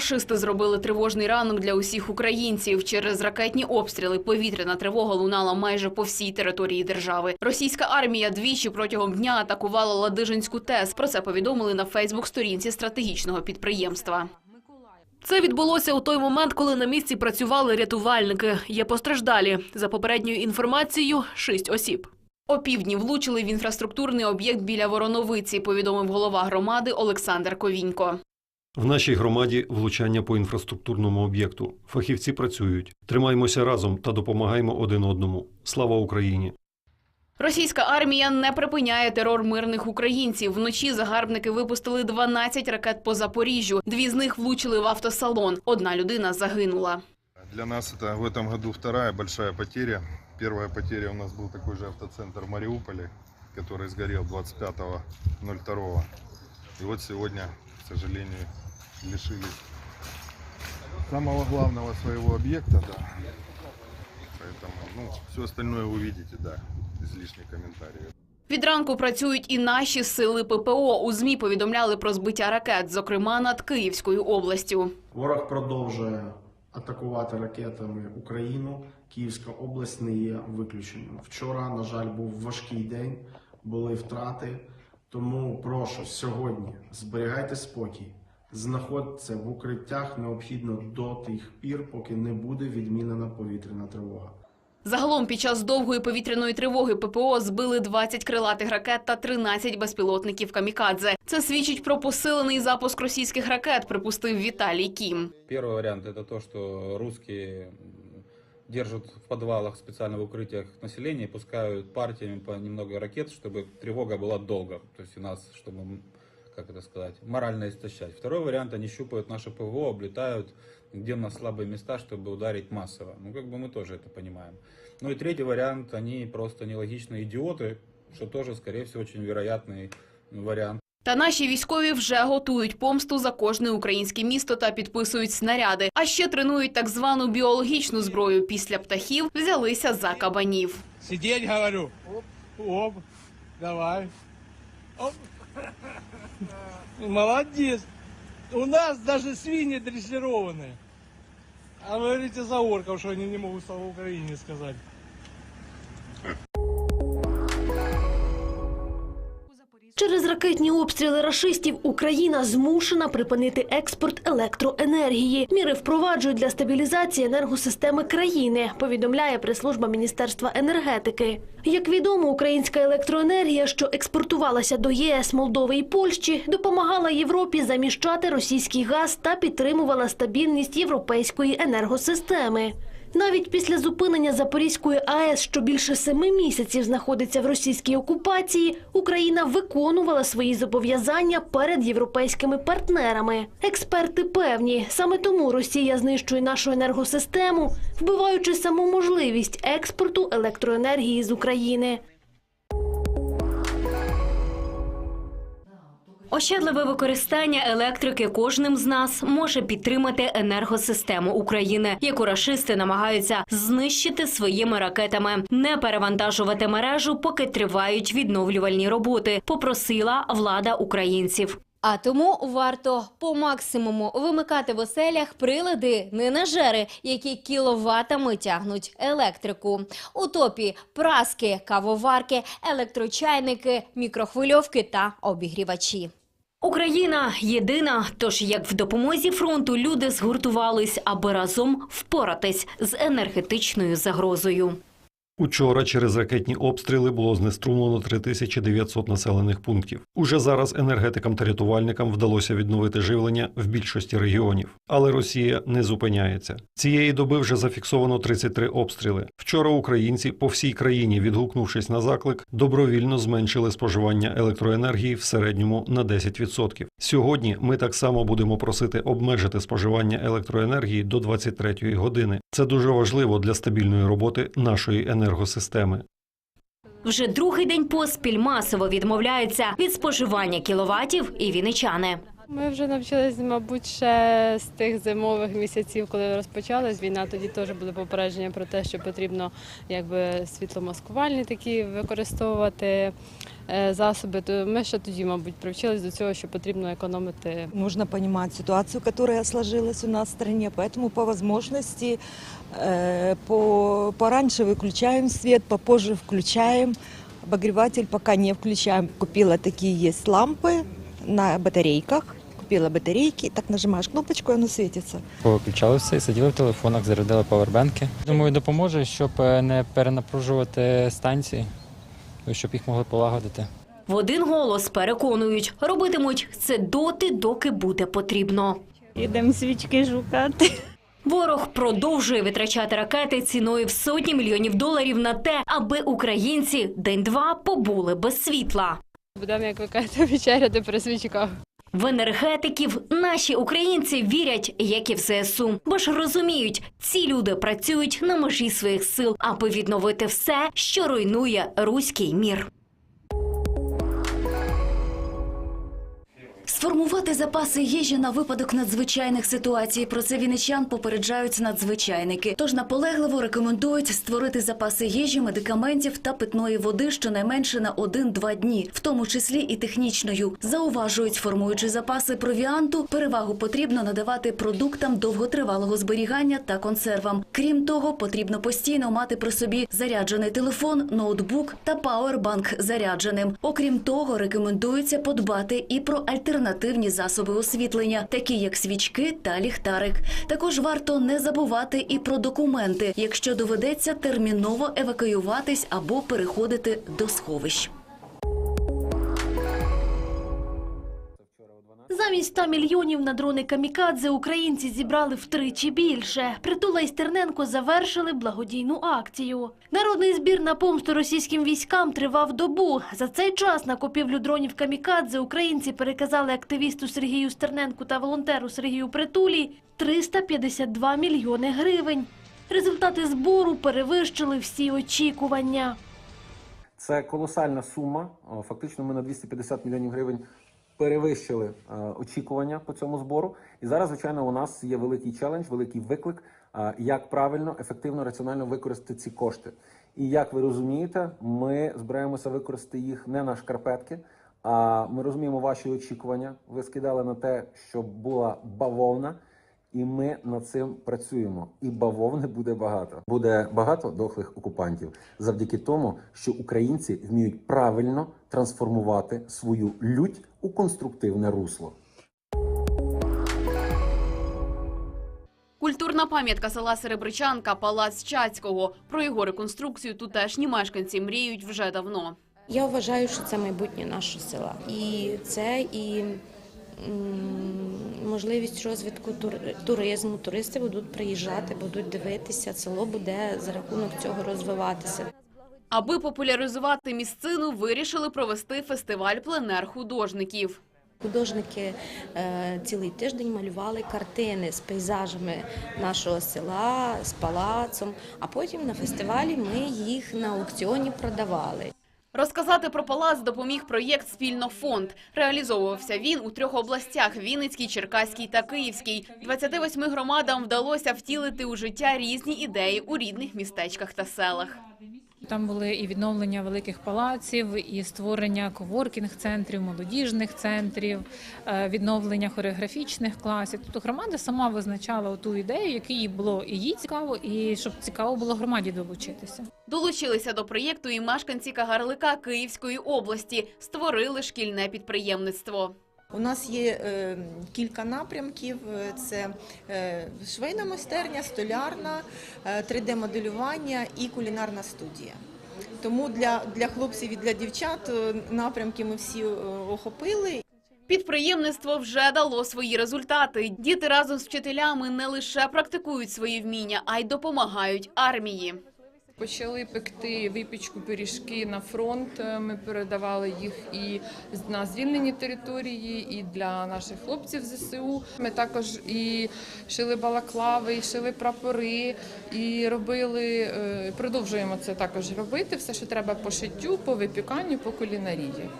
Рашисти зробили тривожний ранок для усіх українців. Через ракетні обстріли повітряна тривога лунала майже по всій території держави. Російська армія двічі протягом дня атакувала Ладижинську ТЕС. Про це повідомили на Фейсбук-сторінці стратегічного підприємства. Це відбулося у той момент, коли на місці працювали рятувальники. Є постраждалі. За попередньою інформацією, шість осіб. Опівдні влучили в інфраструктурний об'єкт біля Вороновиці, повідомив голова громади Олександр Ковінько. В нашій громаді влучання по інфраструктурному об'єкту. Фахівці працюють. Тримаємося разом та допомагаємо один одному. Слава Україні! Російська армія не припиняє терор мирних українців. Вночі загарбники випустили 12 ракет по Запоріжжю. Дві з них влучили в автосалон. Одна людина загинула. Для нас это в этом году вторая большая потеря. Первая потеря у нас был такой же автоцентр в Мариуполе, который сгорел 25.02. И вот сегодня, к сожалению, лишились самого главного своего объекта, да. Поэтому, ну, все остальное вы видите, да, излишний комментарий. Від ранку працюють і наші сили ППО. У змі повідомляли про збиття ракет, зокрема над Київською областю. Ворог продовжує атакувати ракетами Україну. Київська область не є виключенням. Вчора, на жаль, був важкий день, були втрати. Тому прошу сьогодні зберігайте спокій, знаходьтеся в укриттях необхідно до тих пір, поки не буде відмінена повітряна тривога. Загалом під час довгої повітряної тривоги ППО збили 20 крилатих ракет та 13 безпілотників камікадзе. Це свідчить про посилений запуск російських ракет, припустив Віталій Кім. Первый вариант это то, что русские м, держат в подвалах, специально в укрытиях населения, и пускают партиями по немного ракет, чтобы тревога была долго. То есть у нас, чтобы, м, как это сказать, морально истощать. Второй вариант, они щупают наше ПВО, облетают, где у нас слабые места, чтобы ударить массово. Ну, как бы мы тоже это понимаем. Ну и третий вариант, они просто нелогичные идиоты, что тоже, скорее всего, очень вероятный вариант. Та наші військові вже готують помсту за кожне українське місто та підписують снаряди. А ще тренують так звану біологічну зброю. Після птахів взялися за кабанів. Сидеть, говорю. Оп, оп, давай. Оп. Молодец. У нас даже свиньи дрессированные. А вы говорите за орков, что они не могут слова Украине сказать. Ракетні обстріли рашистів Україна змушена припинити експорт електроенергії. Міри впроваджують для стабілізації енергосистеми країни. Повідомляє прес-служба Міністерства енергетики. Як відомо, українська електроенергія, що експортувалася до ЄС, Молдови і Польщі, допомагала Європі заміщати російський газ та підтримувала стабільність європейської енергосистеми. Навіть після зупинення Запорізької АЕС, що більше семи місяців знаходиться в російській окупації, Україна виконувала свої зобов'язання перед європейськими партнерами. Експерти певні, саме тому Росія знищує нашу енергосистему, вбиваючи саму можливість експорту електроенергії з України. Ощадливе використання електрики кожним з нас може підтримати енергосистему України, яку рашисти намагаються знищити своїми ракетами, не перевантажувати мережу, поки тривають відновлювальні роботи. Попросила влада українців. А тому варто по максимуму вимикати в оселях прилади ненажери, які кіловатами тягнуть електрику. У топі праски, кавоварки, електрочайники, мікрохвильовки та обігрівачі. Україна єдина. Тож як в допомозі фронту люди згуртувались, аби разом впоратись з енергетичною загрозою. Учора через ракетні обстріли було знеструмлено 3900 населених пунктів. Уже зараз енергетикам та рятувальникам вдалося відновити живлення в більшості регіонів. Але Росія не зупиняється. Цієї доби вже зафіксовано 33 обстріли. Вчора українці по всій країні, відгукнувшись на заклик, добровільно зменшили споживання електроенергії в середньому на 10%. Сьогодні ми так само будемо просити обмежити споживання електроенергії до 23-ї години. Це дуже важливо для стабільної роботи нашої енергосистеми. Вже другий день поспіль масово відмовляються від споживання кіловатів і віничани. Ми вже навчились, мабуть, ще з тих зимових місяців, коли розпочалась війна. Тоді теж були попередження про те, що потрібно якби світломаскувальні такі використовувати е, засоби. То ми ще тоді, мабуть, привчились до цього, що потрібно економити Нужно понимать ситуацию, которая сложилась у нас в стране, поэтому по возможности э, по, пораньше выключаем свет, попозже включаем. Обогреватель пока не включаем. Купила такие есть лампы на батарейках. Купила батарейки, так нажимаешь кнопочку, и оно светится. Повиключали все і сиділи в телефонах, зарядили павербенки. Думаю, допоможе, щоб е, не перенапружувати станції, щоб їх могли полагодити. В один голос переконують, робитимуть це доти, доки буде потрібно. Ідемо свічки шукати. Ворог продовжує витрачати ракети ціною в сотні мільйонів доларів на те, аби українці день-два побули без світла. Будемо, як ви кажете, вечеряти при свічках. В енергетиків наші українці вірять, як і в ЗСУ, бо ж розуміють, ці люди працюють на межі своїх сил, аби відновити все, що руйнує руський мір. Сформувати запаси їжі на випадок надзвичайних ситуацій. Про це вінничан попереджають надзвичайники. Тож наполегливо рекомендують створити запаси їжі, медикаментів та питної води щонайменше на 1-2 дні, в тому числі і технічною. Зауважують, формуючи запаси провіанту, перевагу потрібно надавати продуктам довготривалого зберігання та консервам. Крім того, потрібно постійно мати при собі заряджений телефон, ноутбук та пауербанк зарядженим. Окрім того, рекомендується подбати і про альтернативні засоби освітлення, такі як свічки та ліхтарик. Також варто не забувати і про документи, якщо доведеться терміново евакуюватись або переходити до сховищ. Замість 100 мільйонів на дрони камікадзе українці зібрали втричі більше. Притула і Стерненко завершили благодійну акцію. Народний збір на помсту російським військам тривав добу. За цей час на купівлю дронів камікадзе українці переказали активісту Сергію Стерненку та волонтеру Сергію Притулі 352 мільйони гривень. Результати збору перевищили всі очікування. Це колосальна сума. Фактично, ми на 250 мільйонів гривень перевищили е, очікування по цьому збору. І зараз, звичайно, у нас є великий челендж, великий виклик, е, як правильно, ефективно, раціонально використати ці кошти. І як ви розумієте, ми збираємося використати їх не на шкарпетки. А ми розуміємо ваші очікування. Ви скидали на те, щоб була бавовна, і ми над цим працюємо. І бавовни буде багато. Буде багато дохлих окупантів завдяки тому, що українці вміють правильно трансформувати свою лють у конструктивне русло. Культурна пам'ятка села Серебричанка Палац Чацького. Про його реконструкцію тутешні мешканці мріють вже давно. Я вважаю, що це майбутнє нашого села. І це і можливість розвитку тур- туризму. Туристи будуть приїжджати, будуть дивитися. Село буде за рахунок цього розвиватися. Аби популяризувати місцину, вирішили провести фестиваль пленер художників. Художники е, цілий тиждень малювали картини з пейзажами нашого села, з палацом. А потім на фестивалі ми їх на аукціоні продавали. Розказати про палац допоміг проєкт «Спільно фонд». Реалізовувався він у трьох областях – Вінницькій, Черкаській та Київській. 28 громадам вдалося втілити у життя різні ідеї у рідних містечках та селах. Там були і відновлення великих палаців, і створення коворкінг-центрів, молодіжних центрів, е, відновлення хореографічних класів. Тобто громада сама визначала ту ідею, яка їй було і їй цікаво, і щоб цікаво було громаді долучитися. Долучилися до проєкту і мешканці Кагарлика Київської області. Створили шкільне підприємництво. У нас є е, кілька напрямків: Е, це е, швейна майстерня, столярна, е, 3D-моделювання і кулінарна студія. Тому для, для хлопців і для дівчат е, напрямки ми всі е, охопили. Підприємництво вже дало свої результати. Діти разом з вчителями не лише практикують свої вміння, а й допомагають армії. Почали пекти випічку пиріжки на фронт. Ми передавали їх і на звільнені території, і для наших хлопців ЗСУ. Ми також і шили балаклави, і шили прапори, і робили. е, Продовжуємо це також робити. Все, що треба по шиттю, по випіканню, по кулінарії.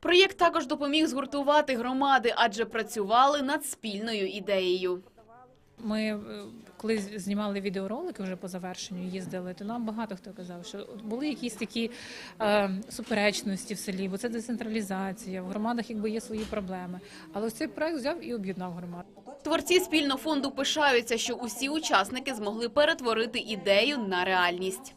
Проєкт також допоміг згуртувати громади, адже працювали над спільною ідеєю. Ми е, коли знімали відеоролики вже по завершенню, їздили, то нам багато хто казав, що були якісь такі е, суперечності в селі, бо це децентралізація. В громадах якби є свої проблеми. Але цей проект взяв і об'єднав громаду. Творці спільно фонду пишаються, що усі учасники змогли перетворити ідею на реальність.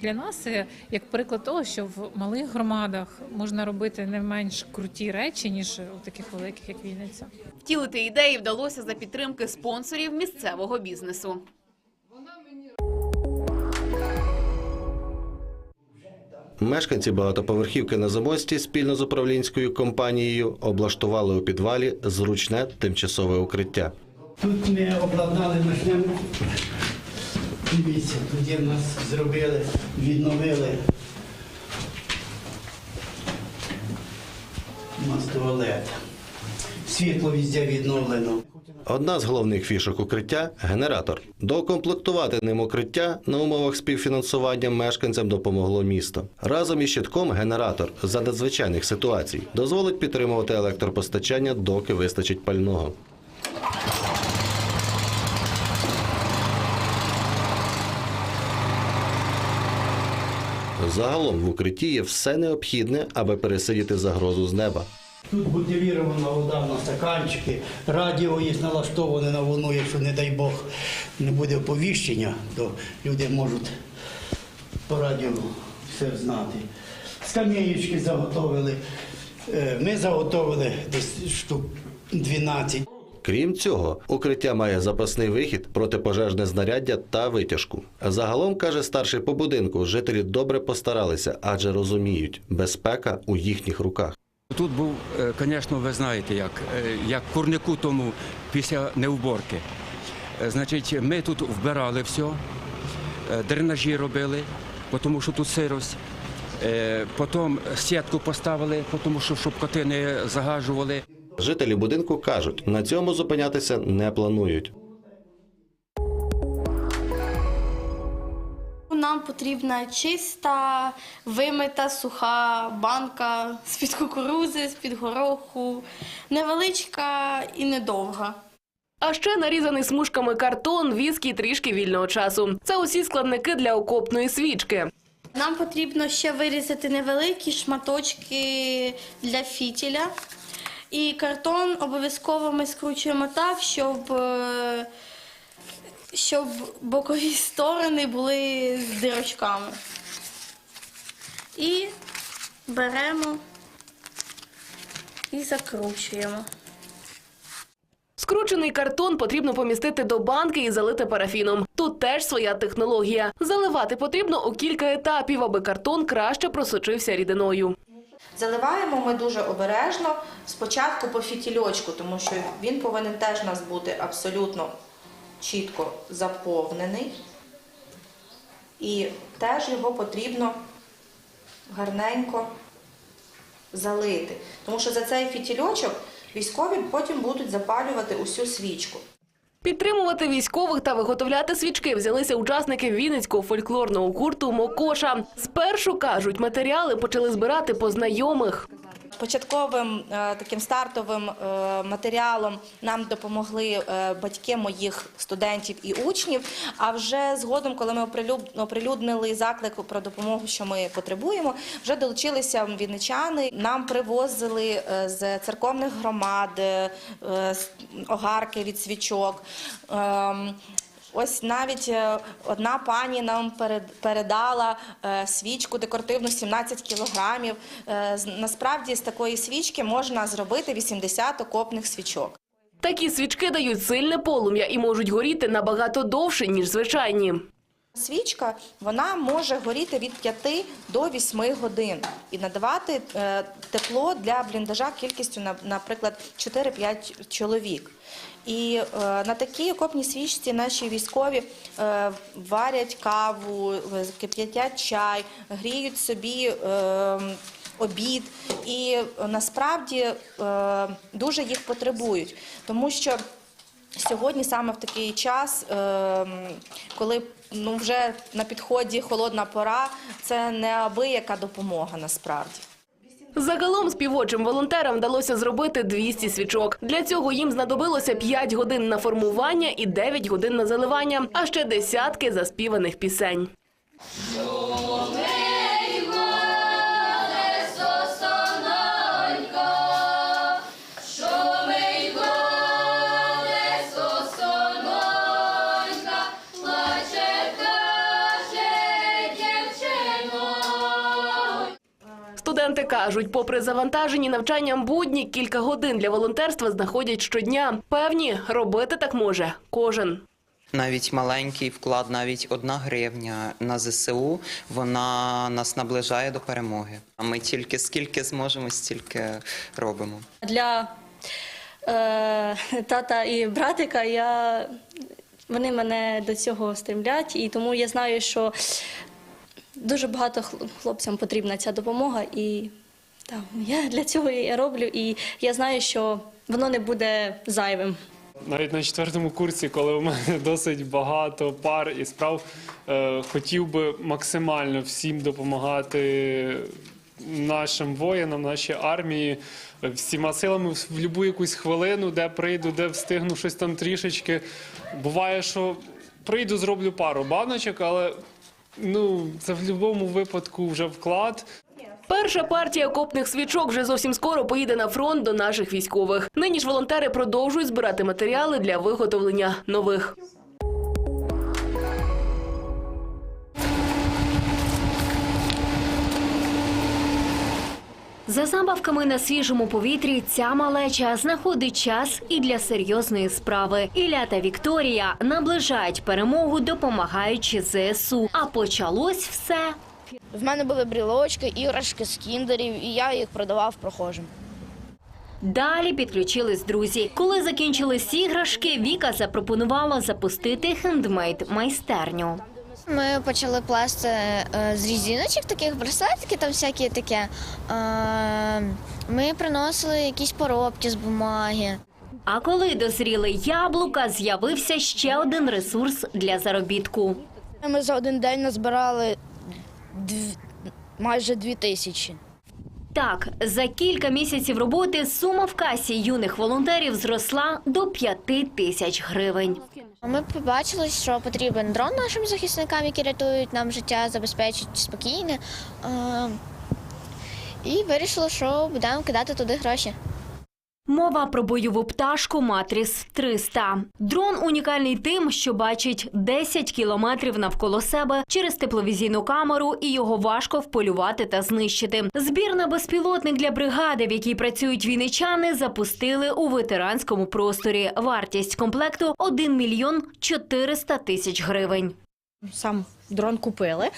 Для нас це як приклад того, що в малих громадах можна робити не менш круті речі, ніж у таких великих, як Вінниця. Втілити ідеї вдалося за підтримки спонсорів місцевого бізнесу. Мешканці багатоповерхівки на Замості спільно з управлінською компанією облаштували у підвалі зручне тимчасове укриття. Тут ми обладнали начнемо. Дивіться, є в нас зробили, відновили. У нас туалет. Світло везде відновлено. Одна з головних фішок укриття генератор. Доукомплектувати ним укриття на умовах співфінансування мешканцям допомогло місто. Разом із щитком генератор за надзвичайних ситуацій дозволить підтримувати електропостачання, доки вистачить пального. Загалом в укритті є все необхідне, аби пересидіти загрозу з неба. Тут бутилірована вода на стаканчики, радіо є налаштоване на волну, якщо, не дай Бог, не буде оповіщення, то люди можуть по радіо все знати. Скам'яючки заготовили. Е, Ми заготовили десь штук 12. Крім цього, укриття має запасний вихід, протипожежне знаряддя та витяжку. Загалом, каже старший по будинку, жителі добре постаралися, адже розуміють, безпека у їхніх руках. Тут був, звісно, ви знаєте, як, е, як курнику тому після неуборки. Е, Значить, ми тут вбирали все, е, дренажі робили, тому що тут сирость. Е, Потім сітку поставили, тому що щоб коти не загажували. Жителі будинку кажуть, на цьому зупинятися не планують. Нам потрібна чиста, вимита, суха банка з-під кукурузи, з-під гороху, невеличка і недовга. А ще нарізаний смужками картон, віскі, трішки вільного часу. Це усі складники для окопної свічки. Нам потрібно ще вирізати невеликі шматочки для фітіля. І картон обов'язково ми скручуємо так, щоб, е, щоб бокові сторони були з дирочками. І беремо і закручуємо. Скручений картон потрібно помістити до банки і залити парафіном. Тут теж своя технологія. Заливати потрібно у кілька етапів, аби картон краще просочився рідиною. Заливаємо ми дуже обережно, спочатку по фітільочку, тому що він повинен теж у нас бути абсолютно чітко заповнений. І теж його потрібно гарненько залити. Тому що за цей фітільочок військові потім будуть запалювати усю свічку. Підтримувати військових та виготовляти свічки взялися учасники Вінницького фольклорного гурту Мокоша. Спершу кажуть, матеріали почали збирати по знайомих. Початковим е, таким стартовим е, матеріалом нам допомогли е, батьки моїх студентів і учнів. А вже згодом, коли ми оприлюд- оприлюднили заклик про допомогу, що ми потребуємо, вже долучилися вінничани. Нам привозили з церковних громад огарки від свічок. Ось навіть е, одна пані нам перед- передала е, свічку декоративну 17 кілограмів. Е, Насправді з такої свічки можна зробити 80 окопних свічок. Такі свічки дають сильне полум'я і можуть горіти набагато довше, ніж звичайні. Свічка вона може горіти від 5 до 8 годин і надавати тепло для бліндажа кількістю, на- наприклад, 4-5 чоловік. І е, на такій окопній свічці наші військові е, варять каву, е, кип'ятять чай, гріють собі. Обід і насправді дуже їх потребують, тому що Сьогодні саме в такий час, коли ну вже на підході холодна пора, це неабияка допомога насправді. Загалом співочим волонтерам вдалося зробити 200 свічок. Для цього їм знадобилося 5 годин на формування і 9 годин на заливання, а ще десятки заспіваних пісень. Кажуть, попри завантажені навчанням будні, кілька годин для волонтерства знаходять щодня. Певні, робити так може кожен. Навіть маленький вклад, навіть одна гривня на ЗСУ, вона нас наближає до перемоги. А ми тільки скільки зможемо, стільки робимо. Для е, тата і братика я, вони мене до цього стремлять, і тому я знаю, що дуже багато хл- хлопцям потрібна ця допомога. І так, я для цього і роблю, і я знаю, що воно не буде зайвим. Навіть на четвертому курсі, коли у мене досить багато пар і справ, е, хотів би максимально всім допомагати нашим воїнам, нашій армії, е, всіма силами в будь-яку якусь хвилину, де прийду, де встигну щось там трішечки. Буває, що прийду, зроблю пару баночок, але ну, це в будь-якому випадку вже вклад. Перша партія копних свічок вже зовсім скоро поїде на фронт до наших військових. Нині ж волонтери продовжують збирати матеріали для виготовлення нових. За забавками на свіжому повітрі ця малеча знаходить час і для серйозної справи. Ілля та Вікторія наближають перемогу, допомагаючи ЗСУ. А почалось все В мене були брілочки, іграшки з кіндерів, і я їх продавав прохожим. Далі підключились друзі. Коли закінчились іграшки, Віка запропонувала запустити хендмейд майстерню. Ми почали пласти е, з різиночок, таких браслетки, там всякі таке. Е, Ми приносили якісь поробки з бумаги. А коли дозріли яблука, з'явився ще один ресурс для заробітку. Ми за один день назбирали майже дві тисячі. Так, за кілька місяців роботи сума в касі юних волонтерів зросла до п'яти тисяч гривень. Ми побачили, що потрібен дрон нашим захисникам, які рятують нам життя, забезпечують спокійне. І вирішили, що будемо кидати туди гроші. Мова про бойову пташку Матріс 300. Дрон унікальний тим, що бачить 10 кілометрів навколо себе через тепловізійну камеру, і його важко вполювати та знищити. Збір на безпілотник для бригади, в якій працюють вінничани, запустили у ветеранському просторі. Вартість комплекту 1 мільйон 400 тисяч гривень. Сам дрон купили,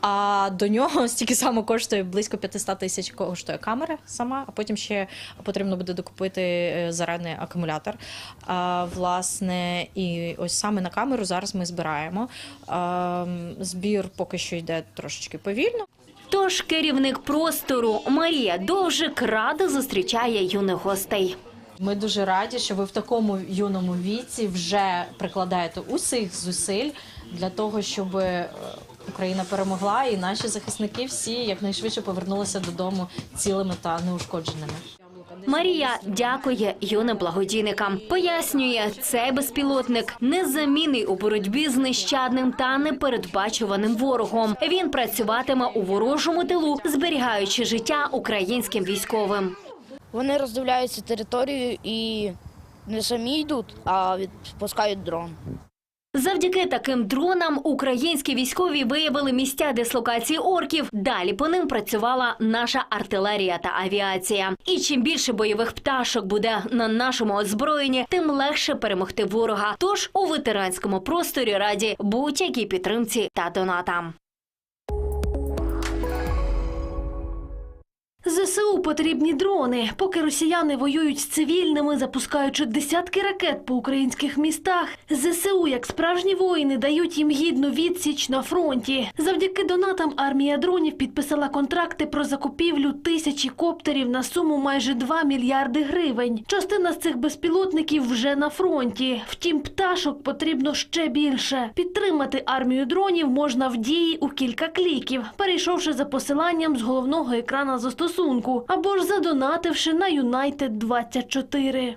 а до нього стільки само коштує близько 500 тисяч коштує камера сама, а потім ще потрібно буде докупити е, зарядний акумулятор. А, власне, і ось саме на камеру зараз ми збираємо. А, збір поки що йде трошечки повільно. Тож керівник простору Марія Довжик радо зустрічає юних гостей. Ми дуже раді, що ви в такому юному віці вже прикладаєте усіх зусиль для того, щоб е, Україна перемогла, і наші захисники всі якнайшвидше повернулися додому цілими та неушкодженими. Марія дякує юним благодійникам. Пояснює, цей безпілотник незамінний у боротьбі з нещадним та непередбачуваним ворогом. Він працюватиме у ворожому тилу, зберігаючи життя українським військовим. Вони роздивляються територію і не самі йдуть, а відпускають дрон. Завдяки таким дронам українські військові виявили місця дислокації орків. Далі по ним працювала наша артилерія та авіація. І чим більше бойових пташок буде на нашому озброєнні, тим легше перемогти ворога. Тож у ветеранському просторі раді будь-якій підтримці та донатам. ЗСУ потрібні дрони. Поки росіяни воюють з цивільними, запускаючи десятки ракет по українських містах. ЗСУ, як справжні воїни, дають їм гідну відсіч на фронті. Завдяки донатам армія дронів підписала контракти про закупівлю тисячі коптерів на суму майже 2 мільярди гривень. Частина з цих безпілотників вже на фронті. Втім, пташок потрібно ще більше. Підтримати армію дронів можна в дії у кілька кліків, перейшовши за посиланням з головного екрана застосунку. Ефіру або ж задонативши на Юнайтед 24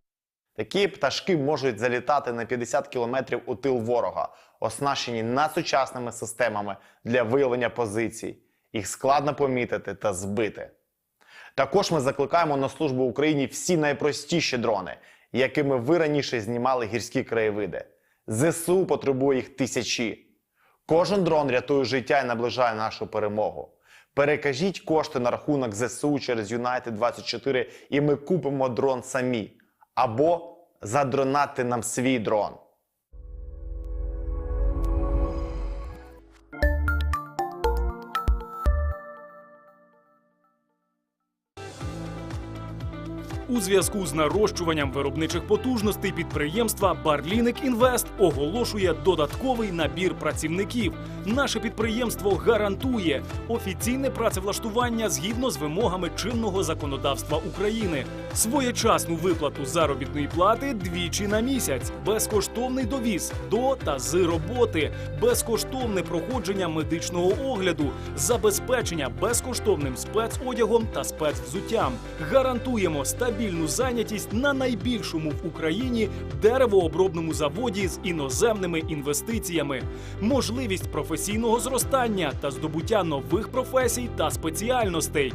Такі пташки можуть залітати на 50 кілометрів у тил ворога, оснащені надсучасними системами для виявлення позицій. Їх складно помітити та збити. Також ми закликаємо на службу Україні всі найпростіші дрони, якими ви раніше знімали гірські краєвиди. ЗСУ потребує їх тисячі. Кожен дрон рятує життя і наближає нашу перемогу. Перекажіть кошти на рахунок ЗСУ через United 24 і ми купимо дрон самі. Або задронати нам свій дрон. У зв'язку з нарощуванням виробничих потужностей підприємства Барліник Інвест оголошує додатковий набір працівників. Наше підприємство гарантує офіційне працевлаштування згідно з вимогами чинного законодавства України, своєчасну виплату заробітної плати двічі на місяць, безкоштовний довіз до та з роботи, безкоштовне проходження медичного огляду, забезпечення безкоштовним спецодягом та спецвзуттям. Гарантуємо стабільну зайнятість на найбільшому в Україні деревообробному заводі з іноземними інвестиціями, можливість професійного зростання та здобуття нових професій та спеціальностей.